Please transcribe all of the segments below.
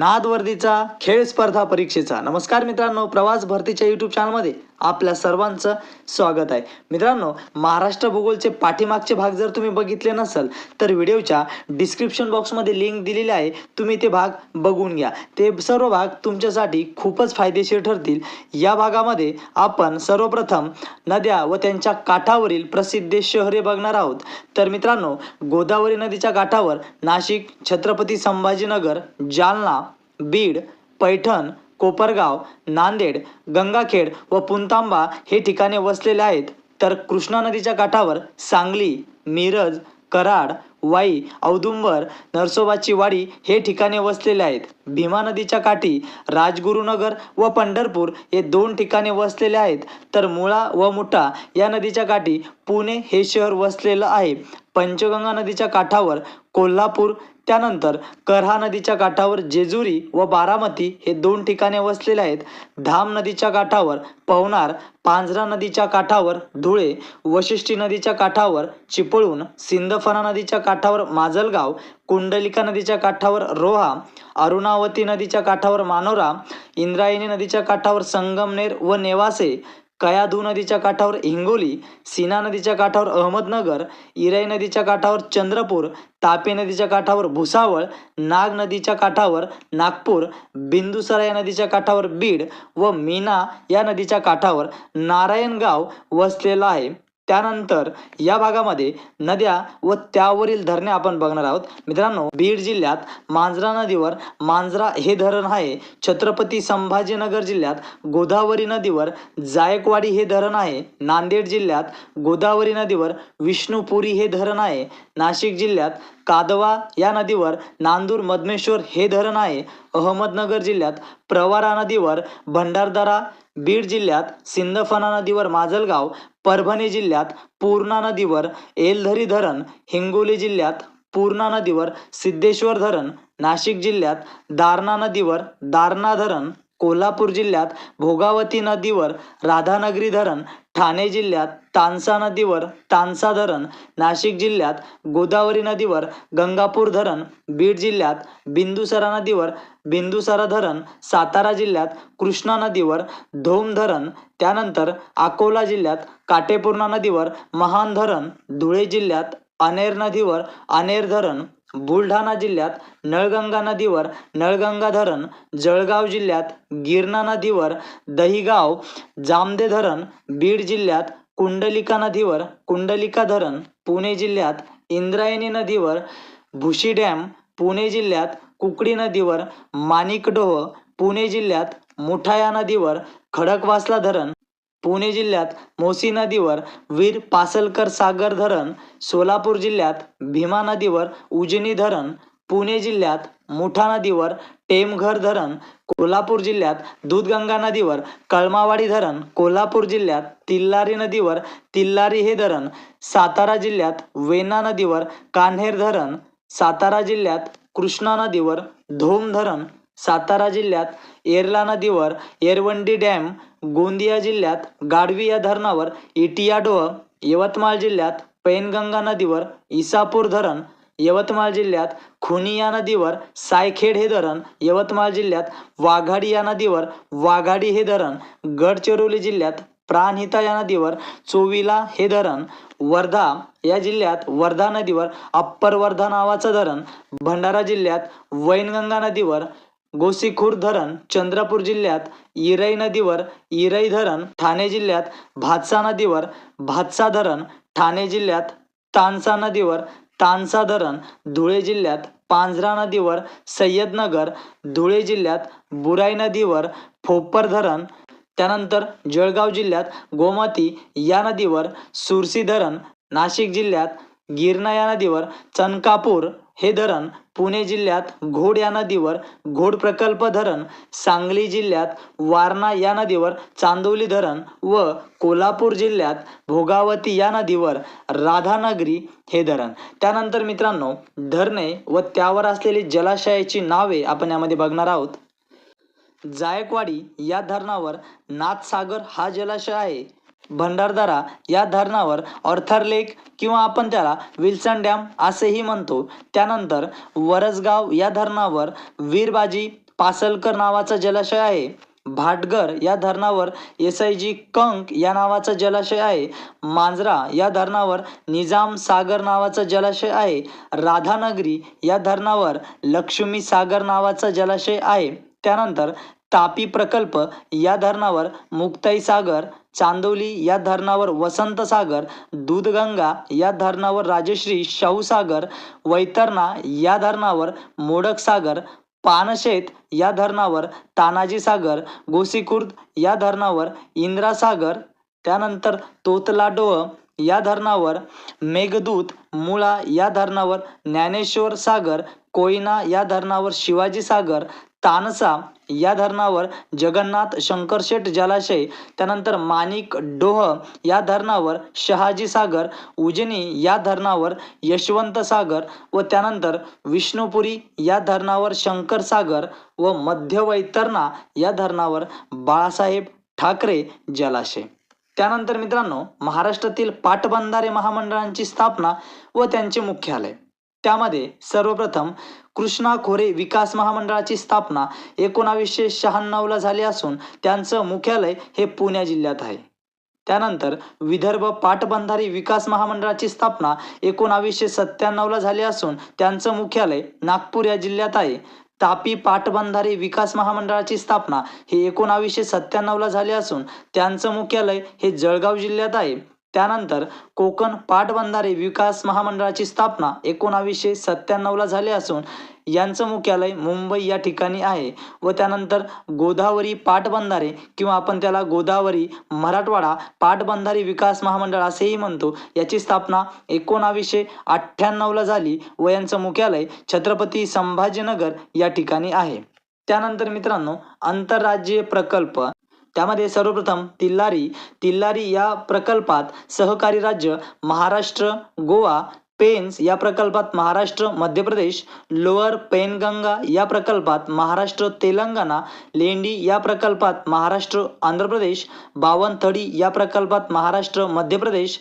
नादवर्दीचा खेळ स्पर्धा परीक्षेचा. नमस्कार मित्रांनो प्रवास भरतीच्या यूट्यूब चॅनलमध्ये आपल्या सर्वांचं स्वागत आहे. मित्रांनो महाराष्ट्र भूगोलचे पाठीमागचे भाग जर तुम्ही बघितले नसेल तर व्हिडिओच्या डिस्क्रिप्शन बॉक्समध्ये लिंक दिलेली आहे. तुम्ही ते भाग बघून घ्या. ते सर्व भाग तुमच्यासाठी खूपच फायदेशीर ठरतील. या भागामध्ये आपण सर्वप्रथम नद्या व त्यांच्या काठावरील प्रसिद्ध शहरे बघणार आहोत. तर मित्रांनो गोदावरी नदीच्या काठावर नाशिक छत्रपती संभाजीनगर जालना बीड पैठण कोपरगाव नांदेड गंगाखेड व पुंतांबा हे ठिकाणे वसलेले आहेत. तर कृष्णा नदीच्या काठावर सांगली मिरज कराड वाई औदुंबर नरसोबाची वाडी हे ठिकाणे वसलेले आहेत. भीमा नदीच्या काठी राजगुरुनगर व पंढरपूर हे दोन ठिकाणे वसलेले आहेत. तर मुळा व मुठा या नदीच्या काठी पुणे हे शहर वसलेलं आहे. पंचगंगा नदीच्या काठावर कोल्हापूर त्यानंतर करहा नदीच्या काठावर जेजुरी व बारामती हे दोन ठिकाणे वसलेले आहेत. धाम नदीच्या काठावर पवनार पांझरा नदीच्या काठावर धुळे वशिष्ठी नदीच्या काठावर चिपळूण सिंदफणा नदीच्या काठावर माजलगाव कुंडलिका नदीच्या काठावर रोहा अरुणावती नदीच्या काठावर मानोरा इंद्रायणी नदीच्या काठावर संगमनेर व नेवासे कयाधू नदीच्या काठावर हिंगोली सीना नदीच्या काठावर अहमदनगर इराई नदीच्या काठावर चंद्रपूर तापी नदीच्या काठावर भुसावळ नाग नदीच्या काठावर नागपूर बिंदुसरा या नदीच्या काठावर बीड व मीना या नदीच्या काठावर नारायणगाव वसलेला आहे. त्यानंतर या भागामध्ये नद्या व त्यावरील धरणे आपण बघणार आहोत. मित्रांनो बीड जिल्ह्यात मांजरा नदीवर मांजरा हे धरण आहे. छत्रपती संभाजीनगर जिल्ह्यात गोदावरी नदीवर जायकवाडी हे धरण आहे. नांदेड जिल्ह्यात गोदावरी नदीवर विष्णुपुरी हे धरण आहे. नाशिक जिल्ह्यात कादवा या नदीवर नांदूर मधमेश्वर हे धरण आहे. अहमदनगर जिल्ह्यात प्रवारा नदीवर भंडारदरा बीड जिल्ह्यात सिंदफणा नदीवर माजलगाव परभणी जिल्ह्यात पूर्णा नदीवर एलधरी धरण हिंगोली जिल्ह्यात पूर्णा नदीवर सिद्धेश्वर धरण नाशिक जिल्ह्यात दारणा नदीवर दारणा धरण कोल्हापूर जिल्ह्यात भोगावती नदीवर राधानगरी धरण ठाणे जिल्ह्यात तानसा नदीवर तानसा धरण नाशिक जिल्ह्यात गोदावरी नदीवर गंगापूर धरण बीड जिल्ह्यात बिंदुसरा नदीवर बिंदुसरा धरण सातारा जिल्ह्यात कृष्णा नदीवर धोम धरण त्यानंतर अकोला जिल्ह्यात काटेपूर्णा नदीवर महान धरण धुळे जिल्ह्यात अनेर नदीवर अनेर धरण बुलढाणा जिल्ह्यात नळगंगा नदीवर नळगंगा धरण जळगाव जिल्ह्यात गिरणा नदीवर दहिगाव जामदे धरण बीड जिल्ह्यात कुंडलिका नदीवर कुंडलिका धरण पुणे जिल्ह्यात इंद्रायणी नदीवर भुशी डॅम पुणे जिल्ह्यात कुकडी नदीवर माणिकडोह पुणे जिल्ह्यात मुठाया नदीवर खडकवासला धरण पुणे जिल्ह्यात मोसी नदीवर वीर पासलकर सागर धरण सोलापूर जिल्ह्यात भीमा नदीवर उजनी धरण पुणे जिल्ह्यात मुठा नदीवर टेमघर धरण कोल्हापूर जिल्ह्यात दूधगंगा नदीवर कळमावाडी धरण कोल्हापूर जिल्ह्यात तिल्लारी नदीवर तिल्लारी हे धरण सातारा जिल्ह्यात वेना नदीवर कान्हेर धरण सातारा जिल्ह्यात कृष्णा नदीवर धोम धरण सातारा जिल्ह्यात येरला नदीवर येरवंडी डॅम गोंदिया जिल्ह्यात गाडवी या धरणावर इटियाडोह यवतमाळ जिल्ह्यात पैनगंगा नदीवर इसापूर धरण यवतमाळ जिल्ह्यात खुनी या नदीवर सायखेड हे धरण यवतमाळ जिल्ह्यात वाघाडी या नदीवर वाघाडी हे धरण गडचिरोली जिल्ह्यात प्राणहिता या नदीवर चोविला हे धरण वर्धा या जिल्ह्यात वर्धा नदीवर अप्पर वर्धा नावाचं धरण भंडारा जिल्ह्यात वैनगंगा नदीवर गोसीखुर्द धरण चंद्रपूर जिल्ह्यात इरई नदीवर इरई धरण ठाणे जिल्ह्यात भातसा नदीवर भातसा धरण ठाणे जिल्ह्यात तानसा नदीवर तानसा धरण धुळे जिल्ह्यात पांझरा नदीवर सय्यदनगर धुळे जिल्ह्यात बुराई नदीवर फोपर धरण त्यानंतर जळगाव जिल्ह्यात गोमती या नदीवर सुरसी धरण नाशिक जिल्ह्यात गिरणा या नदीवर चनकापूर हे धरण पुणे जिल्ह्यात घोड या नदीवर घोड प्रकल्प धरण सांगली जिल्ह्यात वारणा या नदीवर चांदोली धरण व कोल्हापूर जिल्ह्यात भोगावती या नदीवर राधानगरी हे धरण. त्यानंतर मित्रांनो धरणे व त्यावर असलेली जलाशयाची नावे आपण यामध्ये बघणार आहोत. जायकवाडी या धरणावर नाथसागर हा जलाशय आहे. भंडारदारा या धरणावर ऑर्थर लेक किंवा आपण त्याला विल्सन डॅम असेही म्हणतो. त्यानंतर वरसगाव या धरणावर वीरबाजी पासलकर नावाचा जलाशय आहे. भाटघर या धरणावर एस आय जी कंक या नावाचा जलाशय आहे. मांजरा या धरणावर निजाम सागर नावाचा जलाशय आहे. राधानगरी या धरणावर लक्ष्मी सागर नावाचा जलाशय आहे. त्यानंतर तापी प्रकल्प या धरणावर मुक्ताई सागर चांदोली या धरणावर वसंत सागर दूधगंगा या धरणावर राजश्री शाहू सागर वैतरणा या धरणावर मोडक सागर पानशेत या धरणावर तानाजी सागर गोसीखुर्द या धरणावर इंद्रा सागर त्यानंतर तोतलाडोह या धरणावर मेघदूत मुळा या धरणावर ज्ञानेश्वर सागर कोयना या धरणावर शिवाजी सागर तानसा या धरणावर जगन्नाथ शंकरशेठ जलाशय त्यानंतर माणिक डोह या धरणावर शहाजी सागर उजनी या धरणावर यशवंत सागर व त्यानंतर विष्णुपुरी या धरणावर शंकर सागर व मध्य वैतरणा या धरणावर बाळासाहेब ठाकरे जलाशय. त्यानंतर मित्रांनो महाराष्ट्रातील पाटबंधारे महामंडळांची स्थापना व त्यांचे मुख्यालय. त्यामध्ये सर्वप्रथम कृष्णा खोरे विकास महामंडळाची स्थापना एकोणावीसशे शहाण्णवला झाली असून त्यांचं मुख्यालय हे पुणे जिल्ह्यात आहे. त्यानंतर विदर्भ पाटबंधारी विकास महामंडळाची स्थापना एकोणावीसशे सत्त्याण्णवला झाली असून त्यांचं मुख्यालय नागपूर या जिल्ह्यात आहे. तापी पाटबंधारे विकास महामंडळाची स्थापना ही एकोणावीसशे सत्त्याण्णवला झाली असून त्यांचं मुख्यालय हे जळगाव जिल्ह्यात आहे. त्यानंतर कोकण पाटबंधारे विकास महामंडळाची स्थापना एकोणावीसशे सत्त्याण्णवला झाली असून यांचं मुख्यालय मुंबई या ठिकाणी आहे व त्यानंतर गोदावरी पाटबंधारे किंवा आपण त्याला गोदावरी मराठवाडा पाटबंधारे विकास महामंडळ असेही म्हणतो याची स्थापना एकोणावीसशे अठ्ठ्याण्णवला झाली व यांचं मुख्यालय छत्रपती संभाजीनगर या ठिकाणी आहे. त्यानंतर मित्रांनो आंतरराज्यीय प्रकल्प त्यामध्ये सर्वप्रथम तिल्लारी तिल्लारी या प्रकल्पात सहकारी राज्य महाराष्ट्र गोवा पेन्स या प्रकल्पात महाराष्ट्र मध्य प्रदेश लोअर पेनगंगा या प्रकल्पात महाराष्ट्र तेलंगणा लेंडी या प्रकल्पात महाराष्ट्र आंध्र प्रदेश बावनथडी या प्रकल्पात महाराष्ट्र मध्य प्रदेश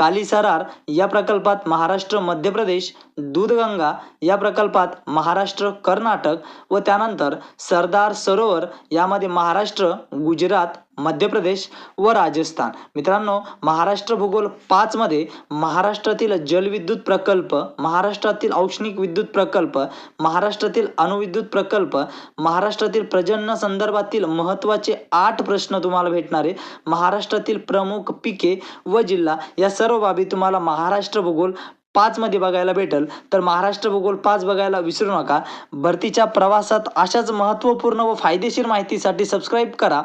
कालीसरार या प्रकल्पात महाराष्ट्र मध्य प्रदेश दूधगंगा या प्रकल्पात महाराष्ट्र कर्नाटक व त्यानंतर सरदार सरोवर यामध्ये महाराष्ट्र गुजरात मध्य प्रदेश व राजस्थान. मित्रांनो महाराष्ट्र भूगोल पाचमध्ये महाराष्ट्रातील जलविद्युत प्रकल्प महाराष्ट्रातील औष्णिक विद्युत प्रकल्प महाराष्ट्रातील अणुविद्युत प्रकल्प महाराष्ट्रातील प्रजनन संदर्भातील महत्त्वाचे आठ प्रश्न तुम्हाला भेटणारे महाराष्ट्रातील प्रमुख पिके व जिल्हा या सर्व बाबी तुम्हाला महाराष्ट्र भूगोल पाचमध्ये बघायला भेटेल तर महाराष्ट्र भूगोल पाच बघायला विसरू नका. भरतीच्या प्रवासात अशाच महत्त्वपूर्ण व फायदेशीर माहितीसाठी सबस्क्राईब करा.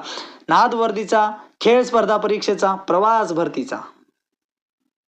नाद वर्दीचा खेळ स्पर्धा परीक्षेचा प्रवास भरतीचा.